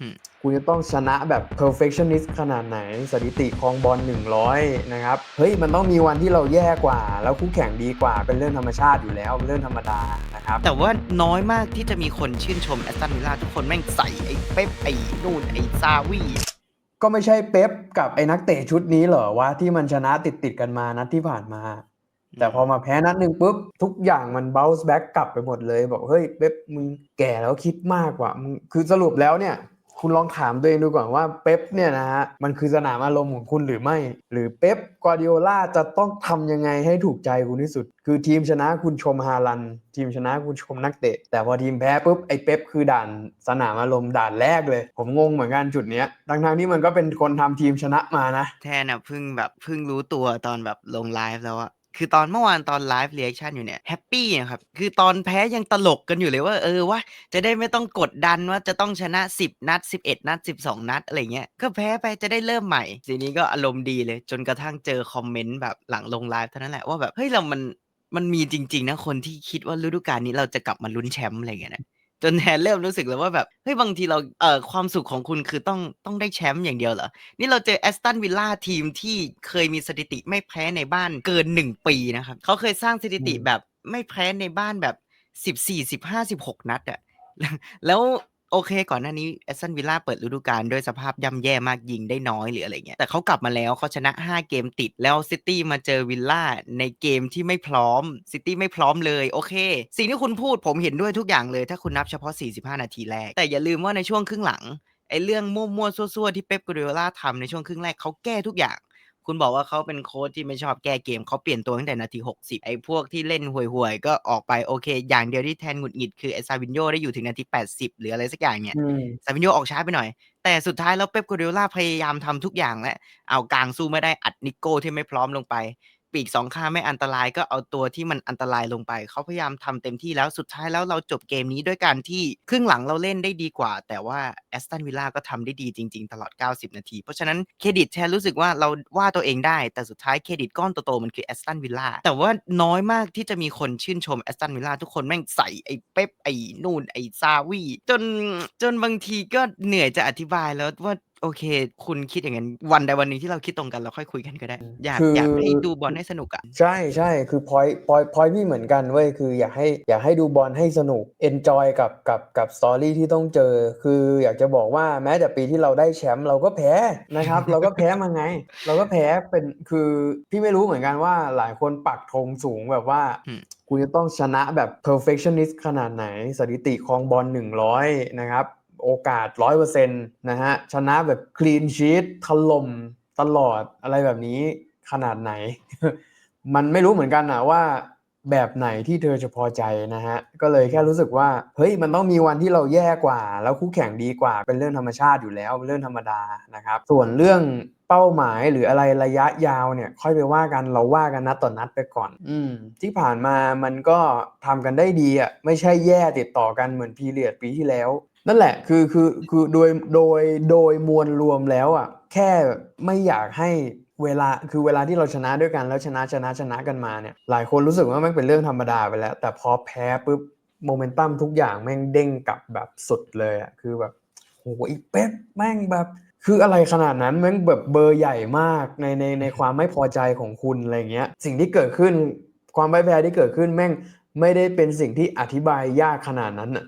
อืม คุณจะต้องชนะแบบ perfectionist ขนาดไหน สถิติครองบอล100 นะครับ เฮ้ย มันต้องมีวันที่เราแย่กว่า แล้วคู่แข่งดีกว่า เป็นเรื่องธรรมชาติอยู่แล้ว เป็นเรื่องธรรมดานะครับ แต่ว่าน้อยมากที่จะมีคนชื่นชมแอสตันวิลล่าทุกคนแม่งใส่ไอ้เป๊ปไอ้นู่นไอ้ซาวีก็ไม่ใช่เป๊ปกับไอ้นักเตะชุดนี้เหรอวะที่มันชนะติดติดๆกันมานัดที่ผ่านมา แต่พอมาแพ้นัดหนึ่งปุ๊บ ทุกอย่างมัน bounce back กลับไปหมดเลย บอกเฮ้ยเป๊ปมึงแก่แล้วคิดมากกว่ามึงคือสรุปแล้วเนี่ย คุณลองถามตัวเองดูก่อนว่าเป๊ปเนี่ยนะฮะมันคือสนามอารมณ์ของคุณหรือไม่ หรือเป๊ปกวาดิโอลาจะต้องทำยังไงให้ถูกใจคุณที่สุด คือทีมชนะคุณชมฮาลัน ทีมชนะคุณชมนักเตะ แต่พอทีมแพ้ปุ๊บไอ้เป๊ปคือด่านสนามอารมณ์ด่านแรกเลย ผมงงเหมือนกันจุดเนี้ยทั้งๆที่มันก็เป็นคนทำทีมชนะมานะ แทนอะเพิ่งแบบเพิ่งรู้ตัวตอนแบบลงไลฟ์แล้วอะ คือตอนเมื่อวานตอนไลฟ์เรีแอคชั่นอยู่เนี่ยแฮปปี้อะครับ คือตอนแพ้ยังตลกกันอยู่เลยว่า เออว่าจะได้ไม่ต้องกดดันว่าจะต้องชนะ 10 นัด 11 นัด 12 นัดอะไรเงี้ยก็แพ้ไปจะได้เริ่มใหม่ทีนี้ก็อารมณ์ดีเลย จนกระทั่งเจอคอมเมนต์แบบหลังลงไลฟ์เท่านั้นแหละว่าแบบเฮ้ยเรามันมันมีจริง ๆ นะคนที่คิดว่าฤดูกาลนี้เราจะกลับมาลุ้นแชมป์อะไรเงี้ยนะ จนแทนเริ่มรู้สึกแล้วว่าแบบเฮ้ยบางทีเราเอ่อความสุขของคุณคือต้องต้องได้แชมป์อย่างเดียวเหรอ นี่เราเจอแอสตันวิลล่าทีมที่เคยมีสถิติไม่แพ้ในบ้านเกิน 1 ปีนะครับเขาเคยสร้างสถิติอืมแบบไม่แพ้ในบ้านแบบ 14 15 16 นัดอะแล้ว โอเค ก่อนหน้านี้แอสตันวิลล่าเปิดฤดูกาลด้วยสภาพย่ำแย่มากยิงได้น้อยหรืออะไรเงี้ยแต่เขากลับมาแล้วเขาชนะ 5 เกมติดแล้วซิตี้มาเจอวิลล่าในเกมที่ไม่พร้อมซิตี้ไม่พร้อมเลยโอเค สิ่งที่คุณพูดผมเห็นด้วยทุกอย่างเลย ถ้าคุณนับเฉพาะ 45 นาทีแรก แต่อย่าลืมว่าในช่วงครึ่งหลังไอ้เรื่องมั่วๆซั่วๆที่เป๊ปกัวเดโอล่าทำในช่วงครึ่งแรกเขาแก้ทุกอย่าง คุณบอกว่าเขาเป็นโค้ชที่ไม่ชอบแก้เกมเขาเปลี่ยนตัวตั้งแต่นาที 60 ไอ้พวกที่เล่นห่วยๆ ก็ออกไปโอเค อย่างเดียวที่แทนหงุดหงิดคือไอ้ซาวินโยได้อยู่ถึงนาที 80 หรืออะไรสักอย่างเนี่ยอืมซาวินโยออกช้าไปหน่อย แต่สุดท้ายแล้วเป๊ปกัวเดโอล่าพยายามทำทุกอย่างแล้วเอากลางสู้ไม่ได้อัดนิโก้ที่ไม่พร้อมลงไป ปีกสองข้างไม่อันตรายก็เอาตัวที่มันอันตรายลงไป เขาพยายามทำเต็มที่แล้วสุดท้ายแล้วเราจบเกมนี้ด้วยการที่ครึ่งหลังเราเล่นได้ดีกว่า แต่ว่าแอสตันวิลล่าก็ทำได้ดีจริง ๆ ตลอด 90 นาที เพราะฉะนั้นเครดิตแทนรู้สึกว่าเราว่าตัวเองได้ แต่สุดท้ายเครดิตก้อนโตๆมันคือแอสตันวิลล่าแต่ว่าน้อยมากที่จะมีคนชื่นชมแอสตันวิลล่าทุกคนแม่งใส่ไอ้เป๊ปไอ้นู่นไอ้ซาวีจนจนบางทีก็เหนื่อยจะอธิบายแล้วว่า โอเค คุณคิดอย่างนั้นวันใดวันหนึ่งที่เราคิดตรงกันเราค่อยคุยกันก็ได้ อยากคืออยากให้ดูบอลให้สนุกอะใช่ใช่คือพอยพอยพอยพี่เหมือนกันเว้ยคืออยากให้อยากให้ดูบอลให้สนุกเอนจอยกับกับกับสตอรี่ที่ต้องเจอ คืออยากจะบอกว่าแม้แต่ปีที่เราได้แชมป์เราก็แพ้นะครับ เราก็แพ้มาไง เราก็แพ้เป็นคือพี่ไม่รู้เหมือนกันว่าหลายคนปักธงสูงแบบว่าอืมคุณจะต้องชนะแบบ perfectionist ขนาดไหน สถิติครองบอล100 นะครับ โอกาส100%นต์นะฮะชนะแบบ clean sheet ถล่มตลอดอะไรแบบนี้ขนาดไหน มันไม่รู้เหมือนกันนะว่าแบบไหนที่เธอจะพอใจนะฮะ ก็เลยแค่รู้สึกว่า เฮ้ย มันต้องมีวันที่เราแย่กว่า แล้วคู่แข่งดีกว่า เป็นเรื่องธรรมชาติอยู่แล้ว เป็นเรื่องธรรมดานะครับ ส่วนเรื่องเป้าหมายหรืออะไรระยะยาวเนี่ย ค่อยไปว่ากัน เราว่ากันนัดต่อนนัดไปก่อน อืม ที่ผ่านมามันก็ทำกันได้ดีอะ ไม่ใช่แย่ติดต่อกันเหมือนพีเรียดปีที่แล้ว นั่นแหละคือคือคือโดยโดยโดยมวลรวมแล้วอะแค่ไม่อยากให้เวลาคือเวลาที่เราชนะด้วยกันแล้วชนะชนะชนะกันมาเนี่ยหลายคนรู้สึกว่ามันเป็นเรื่องธรรมดาไปแล้ว แต่พอแพ้ปุ๊บโมเมนตัมทุกอย่างแม่งเด้งกลับแบบสุดเลยอะคือแบบโอ้โหอีเป๊ปแม่งแบบคืออะไรขนาดนั้นแม่งแบบเบอร์ใหญ่มากในในในความไม่พอใจของคุณอะไรเงี้ย สิ่งที่เกิดขึ้นความไม่แพ้ที่เกิดขึ้นแม่งไม่ได้เป็นสิ่งที่อธิบายยากขนาดนั้นอะ